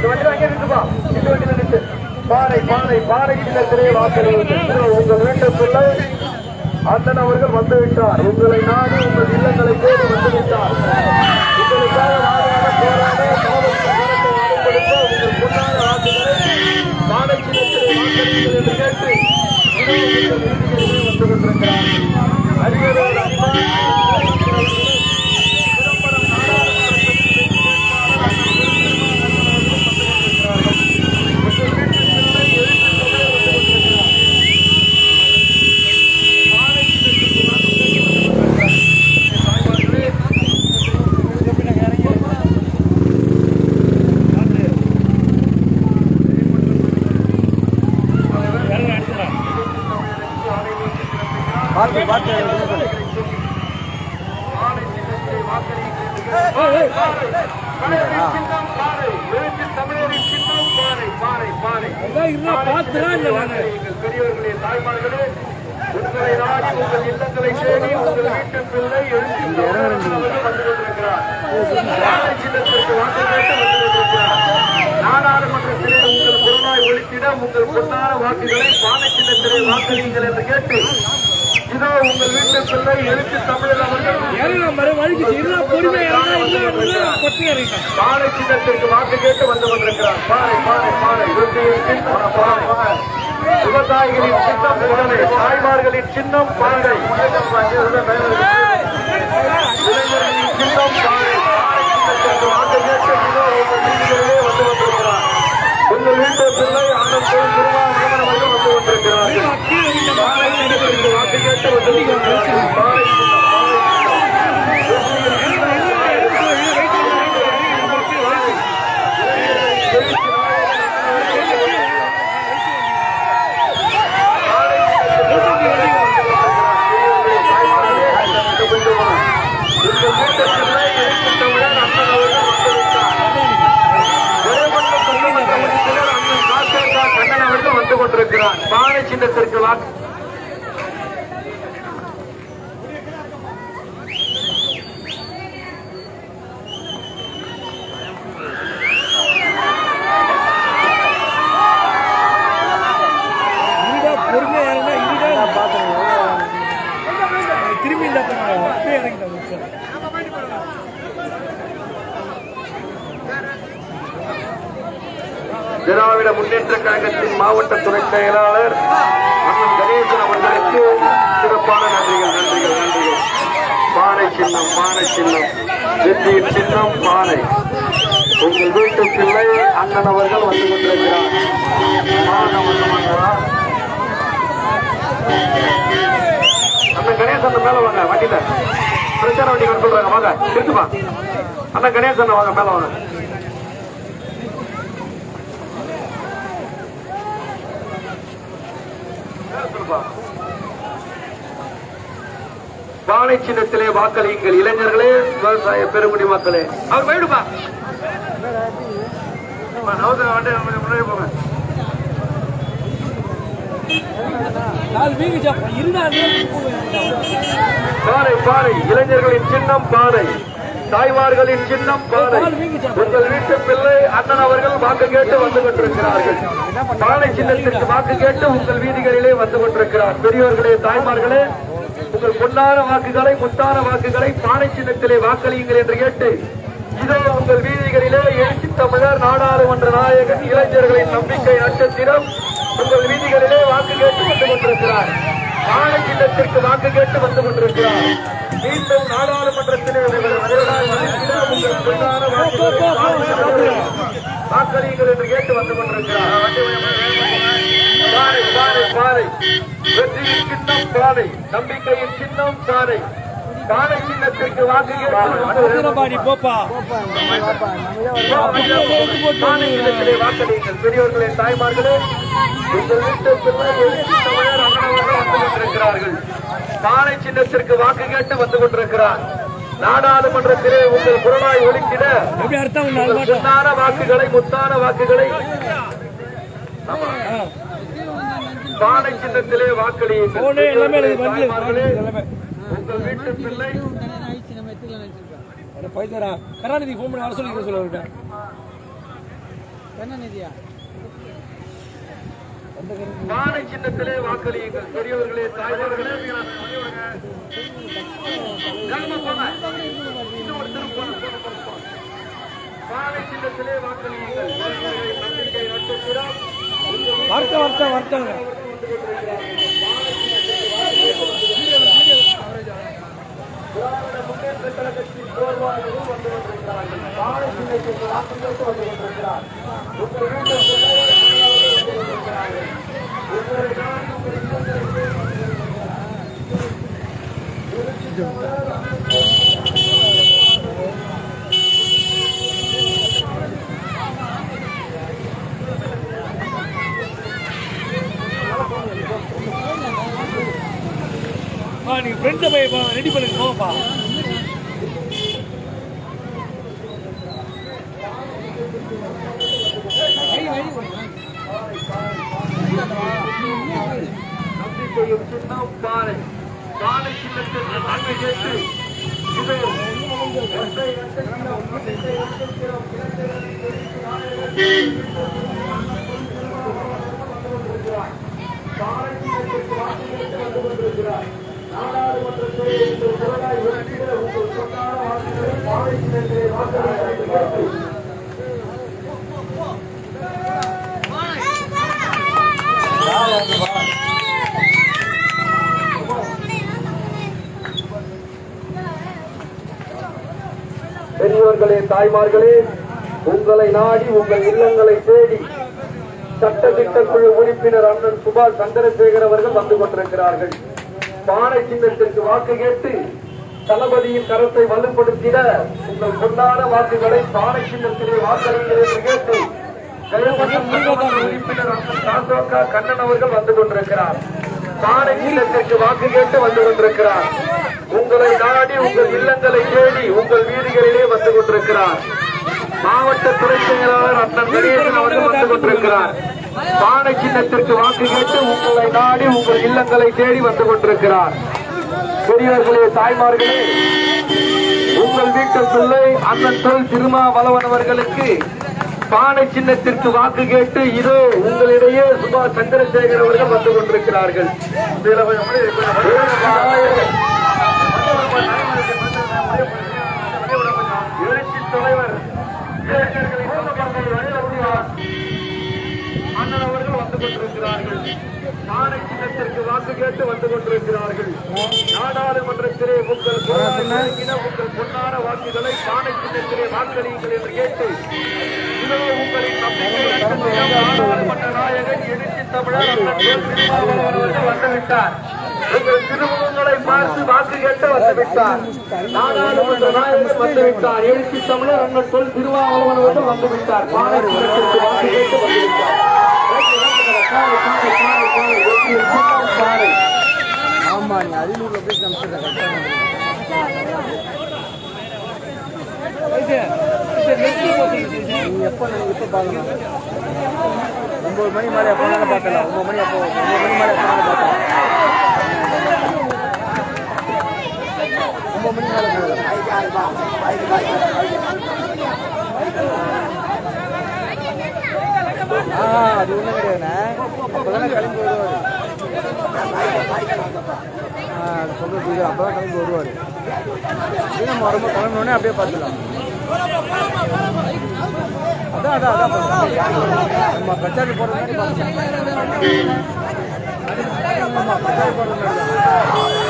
இந்த வண்டி அங்கே நிறுத்துப்பா இந்த வண்டியில பாறை பாறை பாறை சின்னத்திலே உங்கள் வீட்டுக்குள்ளே அண்ணன் அவர்கள் வந்து விட்டார். உங்களை நாடி உங்கள் இல்லங்களை தேடி வந்து விட்டார். உங்களுக்காக போராட காவல்துறை கரத்தை வாங்கப்படுத்த உங்கள் பொன்னான வாக்குகளை பாறை சின்னத்திலே வாக்களியுங்கள் என்று கேட்டு இதோ உங்கள் வீடுகளிலே வந்து கொண்டிருக்கிறார் அறிஞரோடு பார்த்து பார்த்து பெரியவர்களே தாய்மார்களே உங்களை நாடி உங்கள் இல்லங்களை தேடி உங்கள் வீட்டு பிள்ளை எழுச்சி வந்து கொண்டிருக்கிறார் சின்னத்திற்கு வாக்கு கேட்டு வந்து கொண்டிருக்கிறார் நாடாளுமன்றத்திலே உங்கள் பொருளாய் ஒழித்திட உங்கள் பொன்னான வாக்குகளை பானை சின்னத்திலே வாக்களிங்கள் என்று கேட்டு இதோ உங்கள் வீட்டு பிள்ளை எழுச்சி தமிழர் அவர்கள். பாறை சின்னத்திற்கு வாக்கு கேட்டு வந்து கொண்டிருக்கிறார். பாறை பாறை பாறை இறுதியில் பாறை பாறை விவசாயிகளின் சின்னம் பாறை தாய்மார்களின் சின்னம் பாறை இளைஞர்களின் சின்னம் பாறை சின்னத்திற்கு வாக்கு கேட்டு இதோ உங்கள் வீடுகளிலே வந்து கொண்டிருக்கிறார். உங்கள் வீட்டு பிள்ளை கோயில் திருவாரூர் அவர்கள் வந்து கொண்டிருக்கிறார்கள் பாறை சின்னத்திற்கு வாக்கு கேட்டு வந்து கொண்டிருக்கிறார்கள் பாறை சின்னம் பாறை சின்னம் வந்து கொண்டிருக்கிறார் பானை சின்னத்திற்கு வாக்கு. முன்னேற்ற கழகத்தின் மாவட்ட துணை செயலாளர் அண்ணன் கணேசன் அவர்களுக்கு சிறப்பான நன்றிகள் நன்றிகள் நன்றிகள். பானை சின்னம் பானை சின்னம். வெற்றியின் சின்னம் பானை. உங்கள் வீட்டு பிள்ளை அண்ணன் அவர்கள் வந்து கொண்டிருக்கிறார். அண்ணன் கணேசன் மேல வாங்க வண்டியில. பிரச்சார வண்டி கொண்டு சொல்றாங்க வாங்க இருக்குமா அண்ணன் கணேசன் வாங்க மேல வாங்க. பானை சின்னத்திலே வாக்களியுங்கள். இளைஞர்களே விவசாய பெருங்குடி மக்களே. அவர் போயிடுப்பா. பாறை பாறை இளைஞர்களின் சின்னம் பாறை தாய்மார்களின் சின்னம் பாறை உங்கள் வீட்டு பிள்ளை அண்ணன் அவர்கள் வாக்கு கேட்டு வந்து கொண்டிருக்கிறார்கள். பானை சின்னத்திற்கு வாக்கு கேட்டு உங்கள் வீதிகளிலே வந்து கொண்டிருக்கிறார். பெரியோர்களே தாய்மார்களே உங்கள் பொன்னான வாக்குகளை முத்தான வாக்குகளை பானை சின்னத்திலே வாக்களியுங்கள் என்று கேட்டு இதோ உங்கள் வீதிகளிலே எழுச்சி தமிழர் நாடாளுமன்ற நாயகன் இளைஞர்களின் நம்பிக்கை நட்சத்திரம் உங்கள் வீதிகளிலே வாக்கு கேட்டு வந்து கொண்டிருக்கிறார். பானை சின்னத்திற்கு வாக்கு கேட்டு வந்து கொண்டிருக்கிறார். மீண்டும் நாடாளுமன்றத்திலே உங்கள் உங்கள் பொன்னான வாக்குகளை வாக்களியுங்கள் என்று கேட்டு வந்து கொண்டிருக்கிறார். பாறை பாறை பாறை. வெற்றியின் சின்னம் பாறை நம்பிக்கையின் சின்னம் பாறை. பாறை சின்னத்திற்கு வாக்கு கேட்டு பாடி போப்பா. வாக்களியுங்கள் பெரியவர்களே தாய்மார்களே உங்கள் வீட்டு தமிழர் வந்து கொண்டிருக்கிறார்கள். பானை சின்னத்திற்கு வாக்கு கேட்டு வந்து கொண்டிருக்கிறார். நாடாளுமன்றத்திலே உங்கள் குரலாய் உங்கள் முத்தான வாக்குகளை முத்தான வாக்குகளை பானை சின்னத்திலே வாக்களியுங்கள் உங்கள் வீட்டு பிள்ளை. கருணாநிதி ஃபோன் பண்ணி வர சொல்லி சொல்ல விட்டேன் பானை சின்னத்திலே வாக்களியுங்கள். பெரியவர்களே தாய்மார்களே. பானை சின்னத்திலே வாக்களியுங்கள். பெரியவர்களை நம்பிக்கை நட்சத்திரம் வரட்ட வரட்டங்க முன்னேற்ற கழகத்தின் போர்வாளர்கள் வந்து கொண்டிருக்கிறார்கள் பானை சின்னத்திற்கு வந்து கொண்டிருக்கிறார் உங்கள் வீட்டில் வந்து கொண்டிருக்கிறார்கள் நான் உங்கள் நீங்க ஃப்ரெண்ட்ஸை போய் ரெடி பண்ணுங்க போப்பா நம்பிக்கையும் சின்னம் பானை பானை சின்னத்தில் நன்மை கேட்டு இதோ ஒற்றை நட்சத்திரம், ஒற்றை நட்சத்திரம், இளைஞர்களின் செய்யும் சின்னம் பாறை பாறை சின்னத்திற்கு நன்மை கேட்டு வந்து உங்கள் குரலாய் உங்கள் சொன்னான வாக்குகளை சின்னத்திலே வாக்களித்து கேட்டு பெரியவர்களே தாய்மார்களே உங்களை நாடி உங்கள் இல்லங்களை தேடி சட்டத்திட்ட குழு உறுப்பினர் அண்ணன் சுபாஷ் சந்திரசேகர் அவர்கள் வந்து கொண்டிருக்கிறார்கள். பானை சின்னத்திற்கு வாக்கு கேட்டு தளபதியின் கரத்தை வலுப்படுத்திட உங்கள் கொண்டாட வாக்குகளை பானை சின்னத்திலே வாக்களிக்கிறேன் கேட்டு உறுப்பினர் அண்ணன் கண்ணன் அவர்கள் வந்து கொண்டிருக்கிறார். பானை சின்னத்திற்கு வாக்கு கேட்டு வந்து கொண்டிருக்கிறார். உங்களை நாடி உங்கள் இல்லங்களை தேடி உங்கள் வீடுகளிலே வந்து கொண்டிருக்கிறார். மாவட்ட துறை செயலாளர் அண்ணன் கணேசன் அவர்கள் வந்து கொண்டிருக்கிறார். பானை சின்னத்திற்கு வாக்கு கேட்டு உங்களை நாடி உங்கள் இல்லங்களை தேடி வந்து கொண்டிருக்கிறார். பெரியவர்களே தாய்மார்களே உங்கள் வீட்டு பிள்ளை அண்ணன் தொல் திருமாவளவன் அவர்களுக்கு பானை சின்னத்திற்கு வாக்கு கேட்டு இதோ உங்களிடையே சுபாஷ் சந்திரசேகர் அவர்கள் வந்து கொண்டிருக்கிறார்கள் எழுச்சி தலைவர் இளைஞர்களை சொந்தக்காரர்கள் வழிநடத்தினார் அண்ணன் அவர்கள் வந்து கொண்டிருக்கிறார்கள். பானை சின்னத்திற்கு வாக்கு கேட்டு வந்து கொண்டிருக்கிறார்கள். நாடாளுமன்றத்திலே உங்கள் குரலாய் விளங்கின உங்கள் பொன்னான வாக்குகளை பானை சின்னத்திலே வாக்களியுங்கள் என்று கேட்டு இதோ உங்களின் நம்பிக்கை நட்சத்திரம் நாடாளுமன்ற நாயகன் எழுச்சி தமிழர் அண்ணன் தொல் திருமாவளவன் அவர்கள் வந்துவிட்டார் எங்கள் திருமுகங்களை பார்த்து வாக்கு கேட்டு வந்துவிட்டார். நாடாளுமன்ற நாயகர் வந்துவிட்டார். எழுச்சி தமிழர் அண்ணன் சொல் திருவாவளவன் அவர்கள் வந்துவிட்டார். பானை வாக்கு கேட்டு வந்துவிட்டார். ஆமா நீ அரியலூர்ல போய் காமிச்சிருக்க நீ எப்போ நீங்க ஒன்பது மணி மாதிரி எப்போ பார்க்கலாம் ஒன்பது மணி அப்போ ஒன்பது மணி மாதிரி எப்போ பார்க்கலாம் ஒன்பது மணி மேலே போகலாம் ஆ அது ஒன்றும் கிடையாதுண்ணே கிளம்பி வருவார் ஆ புரியுது அப்போ தான் கிளம்பி வருவார் நம்ம வரும்போது கிளம்பினோடனே அப்படியே பார்த்துக்கலாம் அதான் அதான் அதான் நம்ம மாதிரி பார்த்துக்கலாம் மாதிரி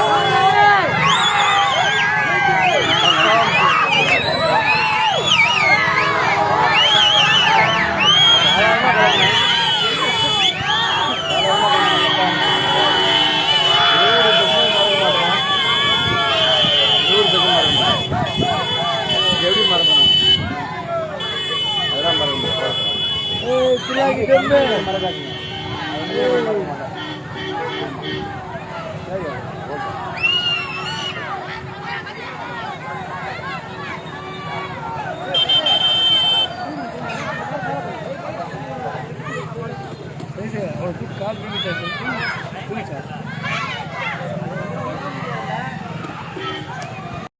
还有。